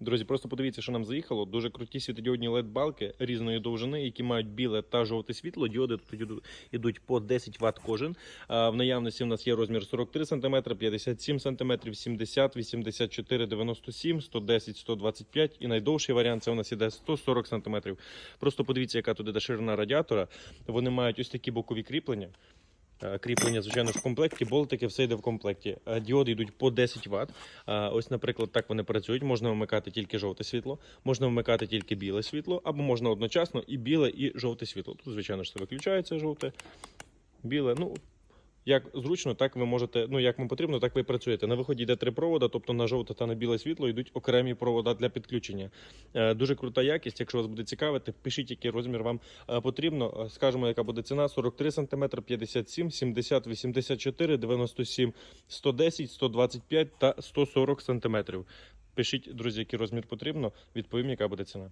Друзі, просто подивіться, що нам заїхало. Дуже круті світодіодні LED-балки різної довжини, які мають біле та жовте світло. Діоди тут йдуть по 10 Вт кожен. В наявності у нас є розмір 43 см, 57 см, 70, 84, 97, 110, 125 і найдовший варіант це у нас іде 140 см. Просто подивіться, яка тут іде ширина радіатора. Вони мають ось такі бокові кріплення. Е, Кріплення, звичайно в комплекті, болтики, все йде в комплекті. Е, Діоди йдуть по 10 Вт. Ось, наприклад, так вони працюють. Можна вмикати тільки жовте світло, можна вмикати тільки біле світло, або можна одночасно і біле, і жовте світло. Тут, звичайно ж, це виключається жовте, біле. Ну, як зручно, так ви можете, ну як вам потрібно, так ви працюєте. На виході йде три провода, тобто на жовте та на біле світло йдуть окремі провода для підключення. Е, Дуже крута якість. Якщо вас буде цікавити, пишіть, який розмір вам е, потрібно. Е, Скажемо, яка буде ціна: 43 см, 57, 70, 84, 97, 110, 125 та 140 см. Пишіть, друзі, який розмір потрібно, відповім, яка буде ціна.